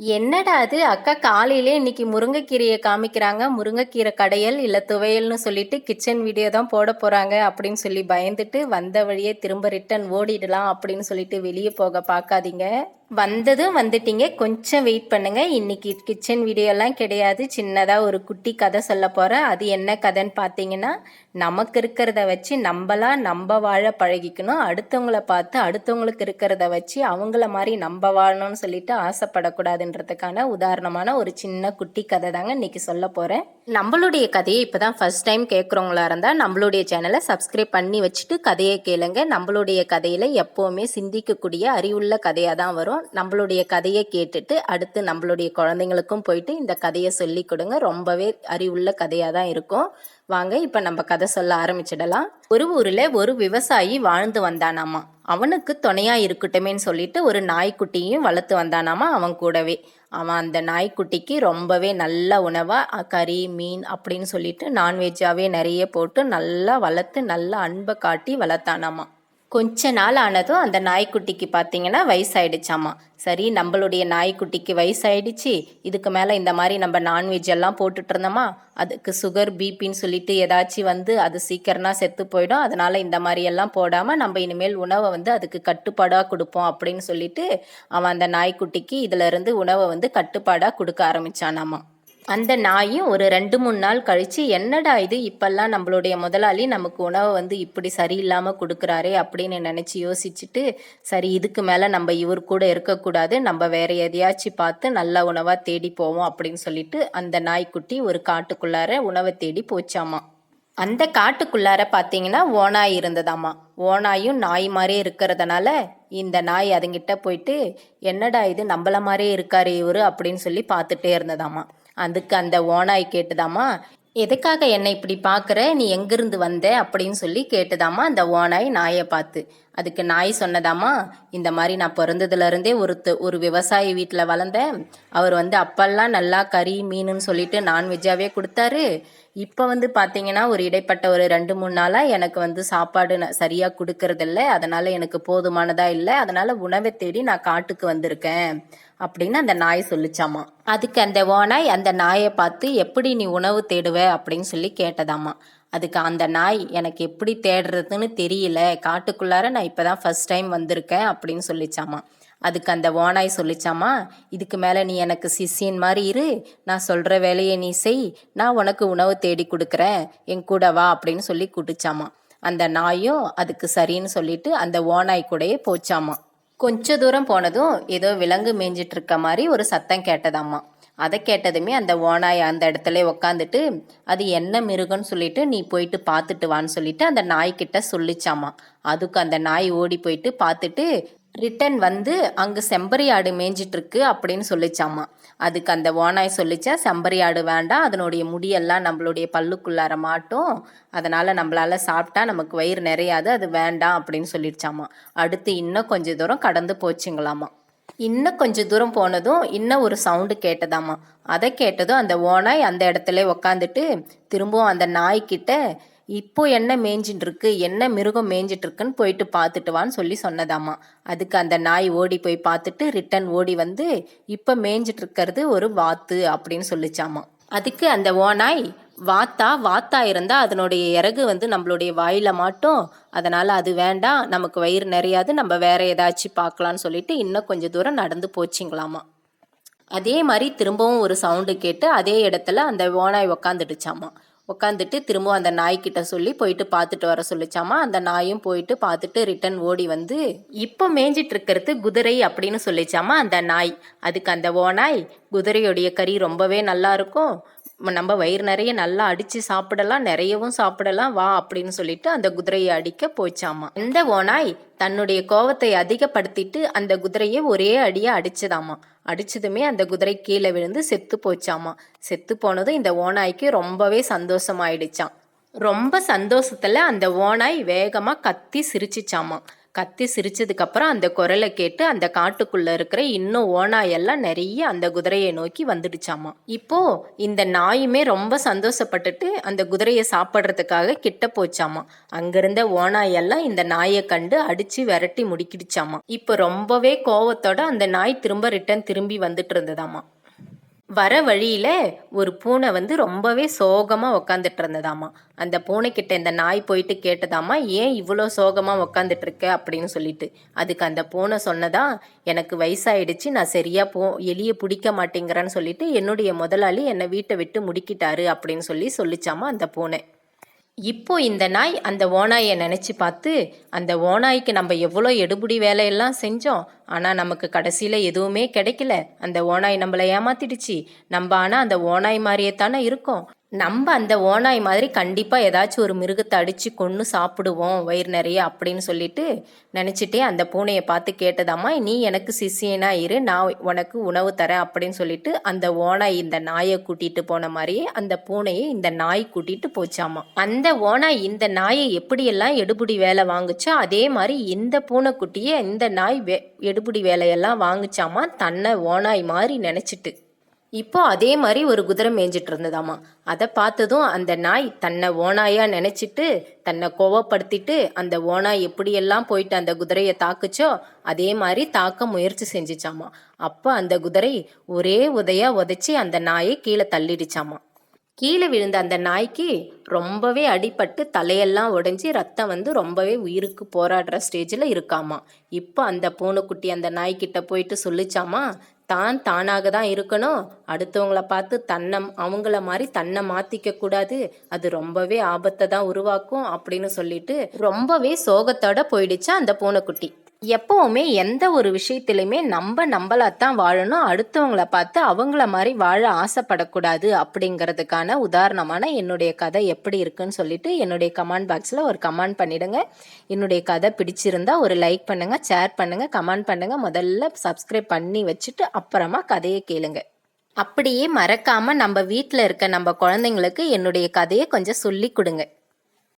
என்னடா அது? அக்கா காலையிலே இன்னைக்கு முருங்கைக்கீரையை காமிக்கிறாங்க. முருங்கைக்கீரை கடையல் இல்லை துவையல்னு சொல்லிட்டு கிச்சன் வீடியோ தான் போட போகிறாங்க அப்படின்னு சொல்லி பயந்துட்டு வந்த வழியே திரும்ப ரிட்டன் ஓடிடலாம் அப்படின்னு சொல்லிட்டு வெளியே போக பார்க்காதீங்க. வந்ததும் வந்துட்டீங்க. கொஞ்சம் வெயிட் பண்ணுங்க. இன்னைக்கு கிச்சன் வீடியோலாம் கிடையாது. சின்னதாக ஒரு குட்டி கதை சொல்ல போகிறேன் அது என்ன கதைன்னு பார்த்தீங்கன்னா நமக்கு இருக்கிறத வச்சு நம்மளா நம்ம வாழ பழகிக்கணும். அடுத்தவங்கள பார்த்து அடுத்தவங்களுக்கு இருக்கிறத வச்சு அவங்கள மாதிரி நம்ம வாழணும்னு சொல்லிட்டு ஆசைப்படக்கூடாதுன்றதுக்கான உதாரணமான ஒரு சின்ன குட்டி கதை தாங்க இன்னைக்கு சொல்ல போகிறேன் நம்மளுடைய கதையை இப்போ தான் ஃபர்ஸ்ட் டைம் கேட்குறவங்களா இருந்தால் நம்மளுடைய சேனலை சப்ஸ்கிரைப் பண்ணி வச்சுட்டு கதையை கேளுங்க. நம்மளுடைய கதையில் எப்போவுமே சிந்திக்கக்கூடிய அறிவுள்ள கதையாக தான் வரும். நம்மளுடைய கதையை கேட்டுட்டு அடுத்து நம்மளுடைய குழந்தைங்களுக்கும் போயிட்டு இந்த கதையை சொல்லி கொடுங்க. ரொம்பவே அறிவுள்ள கதையாக தான் இருக்கும். வாங்க இப்போ நம்ம கதை சொல்ல ஆரம்பிச்சிடலாம். ஒரு ஊரில் ஒரு விவசாயி வாழ்ந்து வந்தானாமா? அவனுக்கு துணையா இருக்கட்டுமேன்னு சொல்லிட்டு ஒரு நாய்க்குட்டியும் வளர்த்து வந்தானாமா அவன் கூடவே? அவன் அந்த நாய்க்குட்டிக்கு ரொம்பவே நல்ல உணவாக கறி மீன் அப்படின்னு சொல்லிட்டு நான்வெஜ்ஜாகவே நிறைய போட்டு நல்லா வளர்த்து நல்ல அன்பை காட்டி வளர்த்தானாமா? கொஞ்ச நாள் ஆனதும் அந்த நாய்க்குட்டிக்கு பார்த்தீங்கன்னா வயசாயிடுச்சாமா. சரி நம்மளுடைய நாய்க்குட்டிக்கு வயசாயிடுச்சு. இதுக்கு மேலே இந்த மாதிரி நம்ம நான்வெஜ் எல்லாம் போட்டுட்டு இருந்தோமா? அதுக்கு சுகர் பிபின்னு சொல்லிட்டு ஏதாச்சும் வந்து அது சீக்கிரம்னா செத்து போயிடும். அதனால இந்த மாதிரி எல்லாம் போடாமல் நம்ம இனிமேல் உணவை வந்து அதுக்கு கட்டுப்பாடாக கொடுப்போம் அப்படின்னு சொல்லிட்டு அவன் அந்த நாய்க்குட்டிக்கு இதுலேருந்து உணவை வந்து கட்டுப்பாடாக கொடுக்க ஆரம்பிச்சானாமா. அந்த நாயும் ஒரு ரெண்டு மூணு நாள் கழிச்சு என்னடா இது இப்பெல்லாம் நம்மளுடைய முதலாளி நமக்கு உணவை வந்து இப்படி சரியில்லாமல் கொடுக்குறாரே அப்படின்னு நினச்சி யோசிச்சுட்டு சரி இதுக்கு மேலே நம்ம இவர் கூட இருக்கக்கூடாது நம்ம வேற எதையாச்சும் பார்த்து நல்ல உணவாக தேடி போவோம் அப்படின்னு சொல்லிட்டு அந்த நாய்க்குட்டி ஒரு காட்டுக்குள்ளார உணவை தேடி போச்சாமா. அந்த காட்டுக்குள்ளார பார்த்தீங்கன்னா ஓனாய் இருந்ததாமா. ஓனாயும் நாய் மாதிரியே இருக்கிறதுனால இந்த நாய் அதுங்கிட்ட போயிட்டு என்னடா இது நம்மள மாதிரியே இருக்காரு இவர் அப்படின்னு சொல்லி பார்த்துட்டே இருந்ததாமா. அதுக்கு அந்த ஓனாய் கேட்டுதாமா எதுக்காக என்னை இப்படி பார்க்குற? நீ எங்கிருந்து வந்த? அப்படின்னு சொல்லி கேட்டுதாமா அந்த ஓனாய் நாயை பார்த்து. அதுக்கு நாய் சொன்னதாமா இந்த மாதிரி நான் பிறந்ததுலேருந்தே ஒரு ஒரு விவசாயி வீட்டில் வளர்ந்தேன் அவர் வந்து அப்பெல்லாம் நல்லா கறி மீனுன்னு சொல்லிட்டு நான்வெஜ்ஜாகவே கொடுத்தாரு. இப்போ வந்து பார்த்தீங்கன்னா ஒரு இடைப்பட்ட ஒரு ரெண்டு மூணு நாளாக எனக்கு வந்து சாப்பாடு நான் சரியாக கொடுக்கறதில்ல. அதனால் எனக்கு போதுமானதாக இல்லை. அதனால் உணவை தேடி நான் காட்டுக்கு வந்திருக்கேன் அப்படின்னு அந்த நாய் சொல்லிச்சாமா அதுக்கு அந்த ஓனாய் அந்த நாயை பார்த்து எப்படி நீ உணவு தேடுவ? அப்படின்னு சொல்லி கேட்டதாமா அதுக்கு அந்த நாய் எனக்கு எப்படி தேடுறதுன்னு தெரியல. காட்டுக்குள்ளார நான் இப்போ தான் ஃபஸ்ட் டைம் வந்திருக்கேன் அப்படின்னு சொல்லிச்சாமா. அதுக்கு அந்த ஓனாய் சொல்லிச்சாமா இதுக்கு மேலே நீ எனக்கு சிசியன் மாதிரி இரு. நான் சொல்கிற வேலையை நீ செய். நான் உனக்கு உணவு தேடி கொடுக்குறேன். என் கூட வா அப்படின்னு சொல்லி கூட்டுச்சாமா. அந்த நாயும் அதுக்கு சரின்னு சொல்லிட்டு அந்த ஓனாய் கூடயே போச்சாமா. கொஞ்ச தூரம் போனதும் ஏதோ விலங்கு மேய்ஞ்சிட்டு இருக்க மாதிரி ஒரு சத்தம் கேட்டதாம்மா அதை கேட்டதுமே அந்த ஓனாய் அந்த இடத்துல உக்காந்துட்டு அது என்ன மிருகம்னு சொல்லிட்டு நீ போயிட்டு பார்த்துட்டு வான்னு சொல்லிட்டு அந்த நாய்கிட்ட சொல்லிச்சாமா. அதுக்கு அந்த நாய் ஓடி போயிட்டு பார்த்துட்டு ரிட்டன் வந்து அங்கே செம்பரி ஆடு மேய்ஞ்சிட்டு இருக்கு அப்படின்னு சொல்லிச்சாமா. அதுக்கு அந்த ஓனாய் சொல்லிச்சா செம்பரி ஆடு வேண்டாம் அதனுடைய முடியெல்லாம் நம்மளுடைய பல்லுக்குள்ளார மாட்டும். அதனால் நம்மளால சாப்பிட்டா நமக்கு வயிறு நிறையாது அது வேண்டாம் அப்படின்னு சொல்லிடுச்சாமா அடுத்து இன்னும் கொஞ்சம் தூரம் கடந்து போச்சுங்களாமா. இன்னும் கொஞ்சம் தூரம் போனதும் இன்னும் ஒரு சவுண்டு கேட்டதாமா அதை கேட்டதும் அந்த ஓனாய் அந்த இடத்துல உக்காந்துட்டு திரும்பவும் அந்த நாய்க்கிட்ட இப்போ என்ன மேய்ஞ்சிட்டு இருக்கு என்ன மிருகம் மேய்ஞ்சிட்டு இருக்குன்னு போயிட்டு பார்த்துட்டு வான்னு சொல்லி சொன்னதாமா அதுக்கு அந்த நாய் ஓடி போய் பார்த்துட்டு ரிட்டன் ஓடி வந்து இப்போ மேய்ஞ்சிட்டு இருக்கிறது ஒரு வாத்து அப்படின்னு சொல்லிச்சாமா அதுக்கு அந்த ஓனாய் வாத்தா வாத்தா இருந்தால் அதனுடைய இறகு வந்து நம்மளுடைய வாயில் மாட்டோம். அதனால் அது வேண்டாம் நமக்கு வயிறு நிறையாது நம்ம வேற ஏதாச்சும் பார்க்கலான்னு சொல்லிட்டு இன்னும் கொஞ்சம் தூரம் நடந்து போச்சிங்களாமா. அதே மாதிரி திரும்பவும் ஒரு சவுண்டு கேட்டு அதே இடத்துல அந்த ஓனாய் உக்காந்துடுச்சாமா. உட்காந்துட்டு திரும்பவும் அந்த நாய்க்கிட்ட சொல்லி போயிட்டு பார்த்துட்டு வர சொல்லிச்சாமா. அந்த நாயும் போயிட்டு பார்த்துட்டு ரிட்டன் ஓடி வந்து இப்போ மேய்ஞ்சிட்டு இருக்கிறது குதிரை அப்படின்னு சொல்லிச்சாமா அந்த நாய். அதுக்கு அந்த ஓனாய் குதிரையுடைய கறி ரொம்பவே நல்லா இருக்கும். நம்ம வயிறு நிறைய நல்லா அடித்து சாப்பிடலாம் நிறையவும் சாப்பிடலாம் வா அப்படின்னு சொல்லிட்டு அந்த குதிரையை அடிக்க போச்சாமா. இந்த ஓனாய் தன்னுடைய கோவத்தை அதிகப்படுத்திட்டு அந்த குதிரையை ஒரே அடியாக அடிச்சதாமா. அடிச்சதுமே அந்த குதிரை கீழே விழுந்து செத்து போச்சாமா. செத்து போனதும் இந்த ஓனாய்க்கு ரொம்பவே சந்தோஷமாயிடுச்சான் ரொம்ப சந்தோஷத்துல அந்த ஓனாய் வேகமா கத்தி சிரிச்சிச்சாமா. கத்தி சிரிச்சதுக்கப்புறம் அந்த குரலை கேட்டு அந்த காட்டுக்குள்ள இருக்கிற இன்னும் ஓனாயெல்லாம் நிறைய அந்த குதிரையை நோக்கி வந்துடுச்சாமா. இப்போ இந்த நாயுமே ரொம்ப சந்தோஷப்பட்டுட்டு அந்த குதிரையை சாப்பிட்றதுக்காக கிட்ட போச்சாமா. அங்கிருந்த ஓனாயெல்லாம் இந்த நாயை கண்டு அடிச்சு விரட்டி முடிக்கிடுச்சாமா. இப்போ ரொம்பவே கோவத்தோட அந்த நாய் திரும்ப ரிட்டன் திரும்பி வந்துட்டு இருந்ததாமா. வர வழியில ஒரு பூனை வந்து ரொம்பவே சோகமா உக்காந்துட்டு இருந்ததாமா. அந்த பூனைக்கிட்ட இந்த நாய் போயிட்டு கேட்டதாமா ஏன் இவ்வளோ சோகமா உக்காந்துட்டு இருக்க? அப்படின்னு சொல்லிட்டு. அதுக்கு அந்த பூனை சொன்னதா எனக்கு வயசாயிடுச்சு நான் சரியா போ எலியை பிடிக்க மாட்டேங்கிறேன்னு சொல்லிட்டு என்னுடைய முதலாளி என்னை வீட்டை விட்டு முடிக்கிட்டாரு அப்படின்னு சொல்லி சொல்லிச்சாமா அந்த பூனை. இப்போ இந்த நாய் அந்த ஓனாயை நினச்சி பார்த்து அந்த ஓனாய்க்கு நம்ம எவ்வளோ எடுபுடி வேலையெல்லாம் செஞ்சோம் ஆனால் நமக்கு கடைசியில் எதுவுமே கிடைக்கல. அந்த ஓனாய் நம்மளை ஏமாத்திடுச்சு. நம்ம ஆனால் அந்த ஓநாய் மாதிரியே தானே இருக்கோம். நம்ம அந்த ஓநாய் மாதிரி கண்டிப்பாக ஏதாச்சும் ஒரு மிருகத்தை அடித்து கொன்று சாப்பிடுவோம் வயிறு நிறைய அப்படின்னு சொல்லிட்டு நினச்சிட்டே அந்த பூனையை பார்த்து கேட்டதாம்மா நீ எனக்கு சிசியனா இரு நான் உனக்கு உணவு தரேன் அப்படின்னு சொல்லிட்டு அந்த ஓனாய் இந்த நாயை கூட்டிகிட்டு போன மாதிரியே அந்த பூனையை இந்த நாய் கூட்டிகிட்டு போச்சாமா. அந்த ஓனாய் இந்த நாயை எப்படியெல்லாம் எடுபுடி வேலை வாங்குச்சோ அதே மாதிரி இந்த பூனைக்குட்டியே இந்த நாய் வே எடுபுடி வேலையெல்லாம் வாங்குச்சாமா தன்னை ஓநாய் மாதிரி நினச்சிட்டு. இப்போ அதே மாதிரி ஒரு குதிரை மேய்ஞ்சிட்டு இருந்ததாமா. அதை பார்த்ததும் அந்த நாய் தன்னை ஓனாயா நினைச்சிட்டு தன்னை கோவப்படுத்திட்டு அந்த ஓனாய் எப்படியெல்லாம் போயிட்டு அந்த குதிரையை தாக்குச்சோ அதே மாதிரி தாக்க முயற்சி செஞ்சிச்சாமா. அப்போ அந்த குதிரை ஒரே உதையா உதைச்சி அந்த நாயை கீழே தள்ளிடுச்சாமா. கீழே விழுந்த அந்த நாய்க்கு ரொம்பவே அடிபட்டு தலையெல்லாம் உடைஞ்சி ரத்தம் வந்து ரொம்பவே உயிருக்கு போராடுற ஸ்டேஜில் இருக்காமா. இப்போ அந்த பூனைக்குட்டி அந்த நாய்க்கிட்ட போயிட்டு சொல்லிச்சாமா தான் தானாக தான் இருக்கணும். அடுத்தவங்கள பார்த்து தன்னை அவங்கள மாதிரி தன்னை மாற்றிக்க கூடாது. அது ரொம்பவே ஆபத்தை தான் உருவாக்கும் அப்படின்னு சொல்லிட்டு ரொம்பவே சோகத்தோட போயிடுச்சா அந்த பூனைக்குட்டி. எப்பவுமே எந்த ஒரு விஷயத்திலையுமே நம்ம நம்மளாத்தான் வாழணும். அடுத்தவங்கள பார்த்து அவங்கள மாதிரி வாழ ஆசைப்படக்கூடாது அப்படிங்கிறதுக்கான உதாரணமான என்னுடைய கதை எப்படி இருக்குன்னு சொல்லிட்டு என்னுடைய கமெண்ட் பாக்ஸில் ஒரு கமெண்ட் பண்ணிடுங்க. என்னுடைய கதை பிடிச்சிருந்தா ஒரு லைக் பண்ணுங்க ஷேர் பண்ணுங்க கமெண்ட் பண்ணுங்க. முதல்ல சப்ஸ்கிரைப் பண்ணி வச்சுட்டு அப்புறமா கதையை கேளுங்க. அப்படியே மறக்காம நம்ம வீட்டில் இருக்க நம்ம குழந்தைங்களுக்கு என்னுடைய கதையை கொஞ்சம் சொல்லி கொடுங்க.